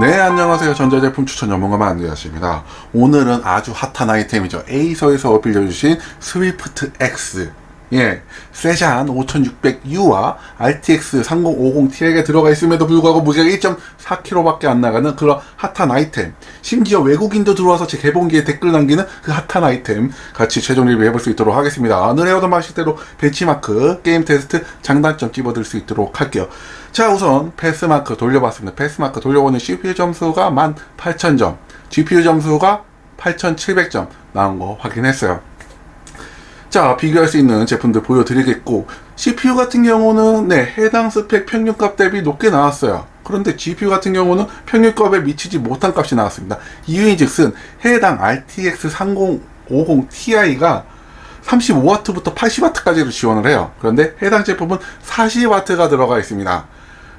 네, 안녕하세요. 전자제품 추천 전문가 안되하십니다 오늘은 아주 핫한 아이템이죠. 에이서에서 빌려주신 스위프트 X. 예, 세잔 5600U와 RTX 3050 Ti가 들어가 있음에도 불구하고 무게가 1.4kg밖에 안 나가는 그런 핫한 아이템. 심지어 외국인도 들어와서 제 개봉기에 댓글 남기는 그 핫한 아이템 같이 최종 리뷰 해볼 수 있도록 하겠습니다. 늘 해오던 말실대로 벤치마크, 게임 테스트, 장단점 찝어드릴 수 있도록 할게요. 자, 우선 패스마크 돌려봤습니다. 패스마크 돌려보는 CPU 점수가 18,000점, GPU 점수가 8,700점 나온 거 확인했어요. 자, 비교할 수 있는 제품들 보여드리겠고, CPU 같은 경우는, 네, 해당 스펙 평균값 대비 높게 나왔어요. 그런데 GPU 같은 경우는 평균값에 미치지 못한 값이 나왔습니다. 이유인 즉슨, 해당 RTX 3050 Ti가 35W부터 80W까지를 지원을 해요. 그런데 해당 제품은 40W가 들어가 있습니다.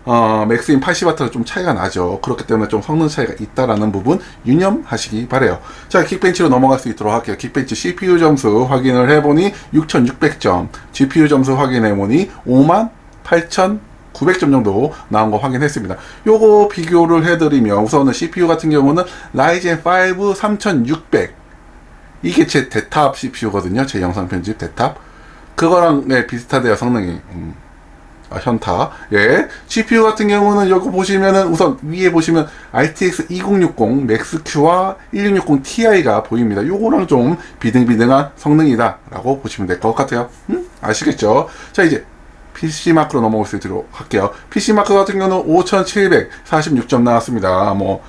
어, 맥스인 80W가 좀 차이가 나죠. 그렇기 때문에 좀 성능 차이가 있다라는 부분 유념하시기 바래요. 자, 킥벤치로 넘어갈 수 있도록 할게요. 킥벤치 CPU 점수 확인을 해보니 6600점, GPU 점수 확인해보니 58,000 900점 정도 나온 거 확인했습니다. 요거 비교를 해드리면 우선은 CPU 같은 경우는 라이젠 5 3600 이게 제 대탑 CPU거든요. 제 영상 편집 대탑. 그거랑 네, 비슷하대요 성능이. 음. 아, 현타. 예. CPU 같은 경우는 여기 보시면은 우선 위에 보시면 RTX 2060 맥스Q와 1660 Ti가 보입니다. 요거랑 좀 비등비등한 성능이다. 라고 보시면 될 것 같아요. 음? 아시겠죠? 자, 이제 PC마크로 넘어올 수 있도록 할게요. PC마크 같은 경우는 5746점 나왔습니다. 뭐,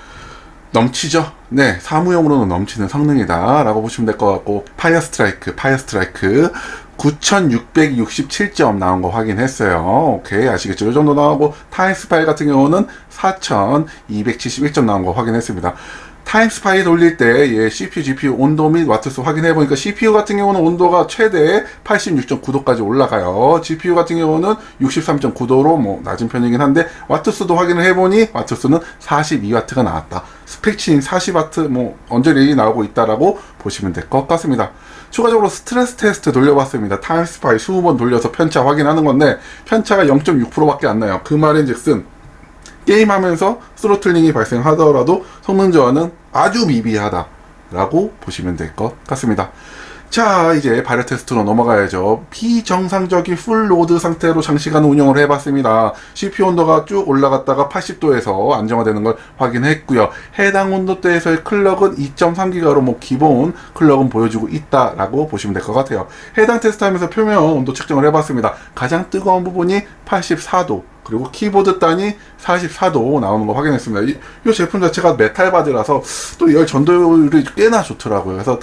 넘치죠? 네, 사무용으로는 넘치는 성능이다. 라고 보시면 될 것 같고, 파이어 스트라이크, 파이어 스트라이크. 9667점 나온 거 확인했어요. 오케이, 아시겠죠? 이 정도 나오고, 타임스파이 같은 경우는 4271점 나온 거 확인했습니다. 타임스파이 돌릴 때 예, CPU, GPU 온도 및 와트수 확인해 보니까 CPU 같은 경우는 온도가 최대 86.9도까지 올라가요. GPU 같은 경우는 63.9도로 뭐 낮은 편이긴 한데 와트수도 확인을 해 보니 와트수는 42와트가 나왔다. 스펙치인 40와트 뭐 언저리 나오고 있다라고 보시면 될 것 같습니다. 추가적으로 스트레스 테스트 돌려봤습니다. 타임스파이 20번 돌려서 편차 확인하는 건데 편차가 0.6%밖에 안 나요. 그 말인즉슨 게임하면서 스로틀링이 발생하더라도 성능 저하는 아주 미비하다라고 보시면 될 것 같습니다. 자, 이제 발열 테스트로 넘어가야죠. 비정상적인 풀 로드 상태로 장시간 운영을 해봤습니다. CPU 온도가 쭉 올라갔다가 80도에서 안정화되는 걸 확인했고요. 해당 온도대에서의 클럭은 2.3기가로 뭐 기본 클럭은 보여주고 있다라고 보시면 될 것 같아요. 해당 테스트하면서 표면 온도 측정을 해봤습니다. 가장 뜨거운 부분이 84도. 그리고 키보드 단이 44도 나오는 거 확인했습니다. 이, 이 제품 자체가 메탈 바디라서 또 열 전도율이 꽤나 좋더라고요. 그래서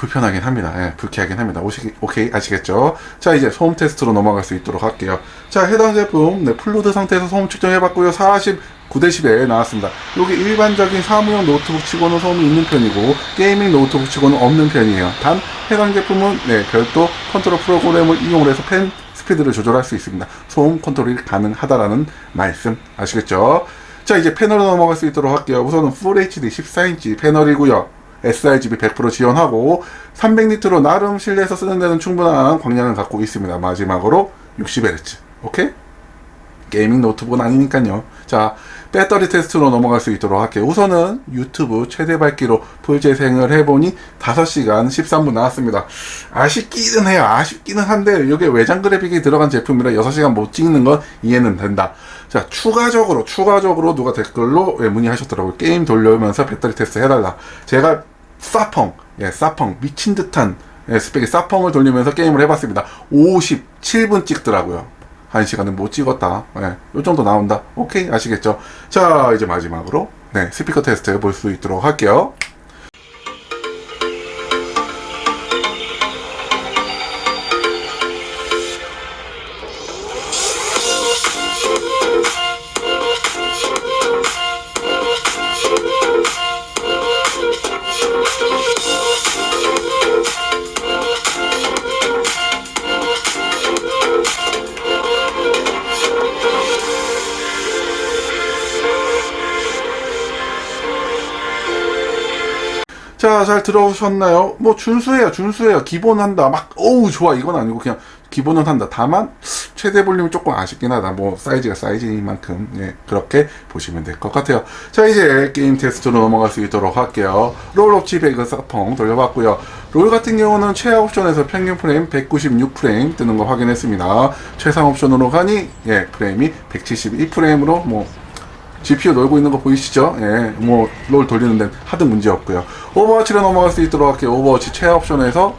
불편하긴 합니다. 예, 불쾌하긴 합니다. 오시, 오케이, 아시겠죠? 자, 이제 소음 테스트로 넘어갈 수 있도록 할게요. 자, 해당 제품, 네, 풀로드 상태에서 소음 측정해봤고요. 49데시벨 나왔습니다. 여기 일반적인 사무용 노트북 치고는 소음이 있는 편이고, 게이밍 노트북 치고는 없는 편이에요. 단, 해당 제품은, 네, 별도 컨트롤 프로그램을 이용해서 펜 스피드를 조절할 수 있습니다. 소음 컨트롤이 가능하다라는 말씀 아시겠죠? 자, 이제 패널로 넘어갈 수 있도록 할게요. 우선은 Full HD 14인치 패널이고요. sRGB 100% 지원하고 300니트로 나름 실내에서 쓰는 데는 충분한 광량을 갖고 있습니다. 마지막으로 60Hz. 오케이? 게이밍 노트북은 아니니까요. 자, 배터리 테스트로 넘어갈 수 있도록 할게요. 우선은 유튜브 최대 밝기로 풀 재생을 해보니 5시간 13분 나왔습니다. 아쉽기는 해요. 아쉽기는 한데, 이게 외장 그래픽이 들어간 제품이라 6시간 못 찍는 건 이해는 된다. 자, 추가적으로, 추가적으로 누가 댓글로 문의하셨더라고요. 게임 돌려면서 배터리 테스트 해달라. 제가 사펑, 예, 사펑, 미친 듯한 예, 스펙의 사펑을 돌리면서 게임을 해봤습니다. 57분 찍더라고요. 한 시간은 못 찍었다. 예, 요 정도 나온다. 오케이, 아시겠죠? 자, 이제 마지막으로, 네, 스피커 테스트 볼수 있도록 할게요. 자, 잘 들어오셨나요? 뭐 준수해요, 준수해요. 기본한다. 막 어우 좋아 이건 아니고 그냥 기본은 한다. 다만 최대 볼륨이 조금 아쉽긴 하다. 뭐 사이즈가 사이즈인 만큼 예, 그렇게 보시면 될 것 같아요. 자 이제 게임 테스트로 넘어갈 수 있도록 할게요. 롤 옵치 배그 사펑 돌려봤고요. 롤 같은 경우는 최하 옵션에서 평균 프레임 196프레임 뜨는 거 확인했습니다. 최상 옵션으로 가니 예, 프레임이 172프레임으로 뭐 GPU 놀고 있는 거 보이시죠? 예, 뭐, 롤 돌리는 데는 하등 문제 없고요. 오버워치로 넘어갈 수 있도록 할게요. 오버워치 최하 옵션에서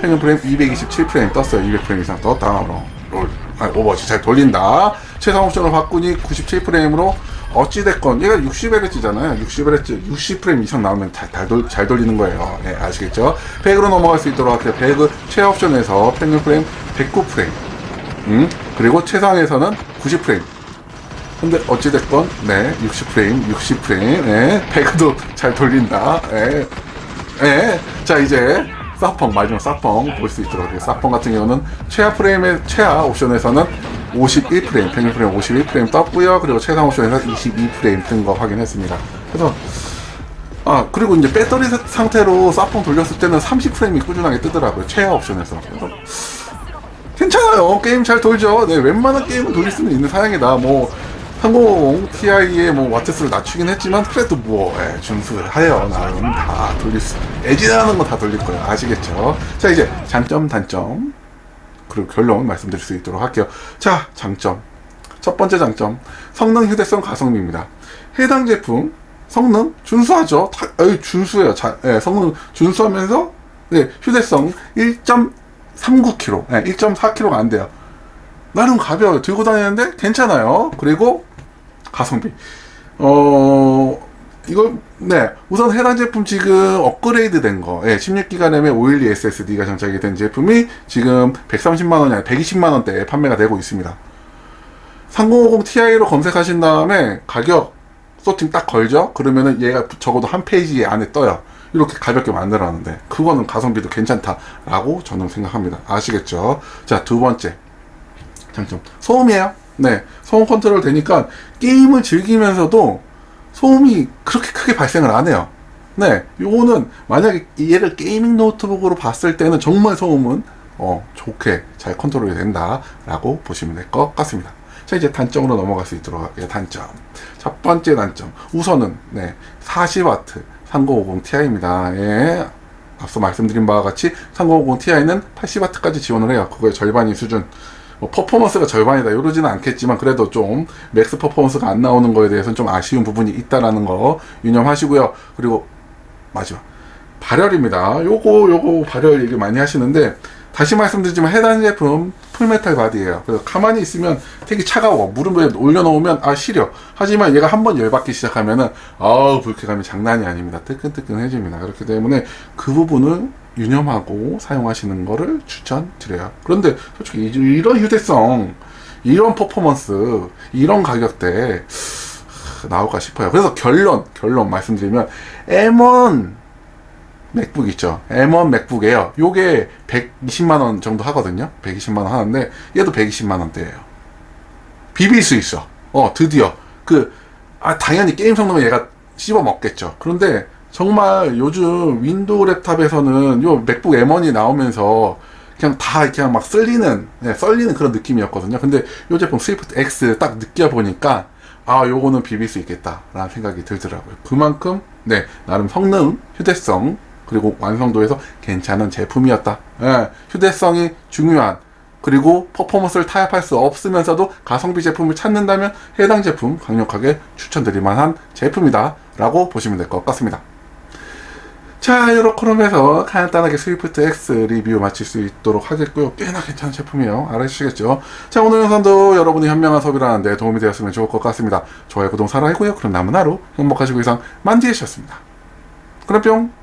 평균 프레임 227프레임 떴어요. 200프레임 이상 떴다. 롤, 아, 오버워치 잘 돌린다. 최상 옵션을 바꾸니 97프레임으로 어찌됐건 얘가 60Hz잖아요. 60Hz, 60프레임 이상 나오면 잘, 잘, 돌, 잘 돌리는 거예요. 예, 아시겠죠? 배그로 넘어갈 수 있도록 할게요. 배그 최하 옵션에서 평균 프레임 109프레임. 음, 그리고 최상에서는 90프레임. 근데 어찌됐건 네 60프레임 60프레임 네 배그도 잘 돌린다 예. 예. 자 이제 사펑 마지막 사펑 볼 수 있도록 할게요 사펑 같은 경우는 최하 프레임의 최하 옵션에서는 51프레임 평균 프레임 51프레임 떴고요 그리고 최상 옵션에서 22프레임 뜬 거 확인했습니다 그래서 아 그리고 이제 배터리 사- 상태로 사펑 돌렸을 때는 30프레임이 꾸준하게 뜨더라고요 최하 옵션에서 그래서 괜찮아요. 게임 잘 돌죠. 네, 웬만한 게임은 돌릴 수는 있는 사양이다. 뭐, 3050 Ti의 뭐, 와트수를 낮추긴 했지만, 그래도 뭐, 예, 준수해요. 나름 다 돌릴 수, 애지나는 거 다 돌릴 거예요. 아시겠죠? 자, 이제, 장점, 단점. 그리고 결론 말씀드릴 수 있도록 할게요. 자, 장점. 첫 번째 장점. 성능, 휴대성, 가성비입니다. 해당 제품, 성능, 준수하죠. 다, 에이, 준수해요. 자, 예, 성능 준수하면서, 네, 휴대성 1.39kg, 네, 1.4kg가 안 돼요. 나름 가벼워요. 들고 다니는데 괜찮아요. 그리고 가성비. 어, 이걸, 네. 우선 해당 제품 지금 업그레이드 된 거, 예, 16기가 램에 512 SSD가 장착이 된 제품이 지금 130만원이 아니라 120만원대에 판매가 되고 있습니다. 3050 Ti로 검색하신 다음에 가격 소팅 딱 걸죠? 그러면은 얘가 적어도 한 페이지 안에 떠요. 이렇게 가볍게 만들었는데, 그거는 가성비도 괜찮다라고 저는 생각합니다. 아시겠죠? 자, 두 번째. 장점. 소음이에요. 네. 소음 컨트롤 되니까 게임을 즐기면서도 소음이 그렇게 크게 발생을 안 해요. 네. 요거는 만약에 얘를 게이밍 노트북으로 봤을 때는 정말 소음은 어, 좋게 잘 컨트롤이 된다라고 보시면 될 것 같습니다. 자, 이제 단점으로 넘어갈 수 있도록 할게요. 단점. 첫 번째 단점. 우선은, 네. 40W 3050 Ti입니다. 예. 앞서 말씀드린 바와 같이 3050 Ti는 80W까지 지원을 해요. 그거의 절반이 수준. 뭐 퍼포먼스가 절반이다 이러지는 않겠지만 그래도 좀 맥스 퍼포먼스가 안 나오는 거에 대해서는 좀 아쉬운 부분이 있다라는 거 유념하시고요. 그리고 마지막 발열입니다. 요거 요거 발열 얘기 많이 하시는데 다시 말씀드리지만 해당 제품 풀메탈 바디예요. 그래서 가만히 있으면 되게 차가워. 무릎에 올려놓으면 아 시려. 하지만 얘가 한 번 열받기 시작하면은 아우 불쾌감이 장난이 아닙니다. 뜨끈뜨끈해집니다. 그렇기 때문에 그 부분을 유념하고 사용하시는 거를 추천드려요. 그런데 솔직히 이- 이런 휴대성, 이런 퍼포먼스, 이런 가격대 하, 나올까 싶어요. 그래서 결론, 결론 말씀드리면 M1 맥북 있죠. M1 맥북 에요. 요게 120만 원 정도 하거든요. 120만 원 하는데 얘도 120만 원대예요. 비빌 수 있어. 어, 드디어 그 아, 당연히 게임 성능은 얘가 씹어 먹겠죠. 그런데 정말 요즘 윈도우 랩탑에서는 요 맥북 M1이 나오면서 그냥 다 그냥 막 쓸리는, 네, 썰리는 그런 느낌이었거든요. 근데 요 제품 스위프트 X 딱 느껴보니까 아, 요거는 비빌 수 있겠다라는 생각이 들더라고요. 그만큼, 네, 나름 성능, 휴대성, 그리고 완성도에서 괜찮은 제품이었다. 예, 휴대성이 중요한, 그리고 퍼포먼스를 타협할 수 없으면서도 가성비 제품을 찾는다면 해당 제품 강력하게 추천드릴 만한 제품이다. 라고 보시면 될 것 같습니다. 자, 그러면서 간단하게 스위프트 X 리뷰 마칠 수 있도록 하겠고요. 꽤나 괜찮은 제품이에요. 알아주시겠죠? 자, 오늘 영상도 여러분이 현명한 소비를 하는데 도움이 되었으면 좋을 것 같습니다. 좋아요, 구독, 사랑하고요. 그럼 남은 하루 행복하시고 이상 만지셨습니다. 그럼 뿅!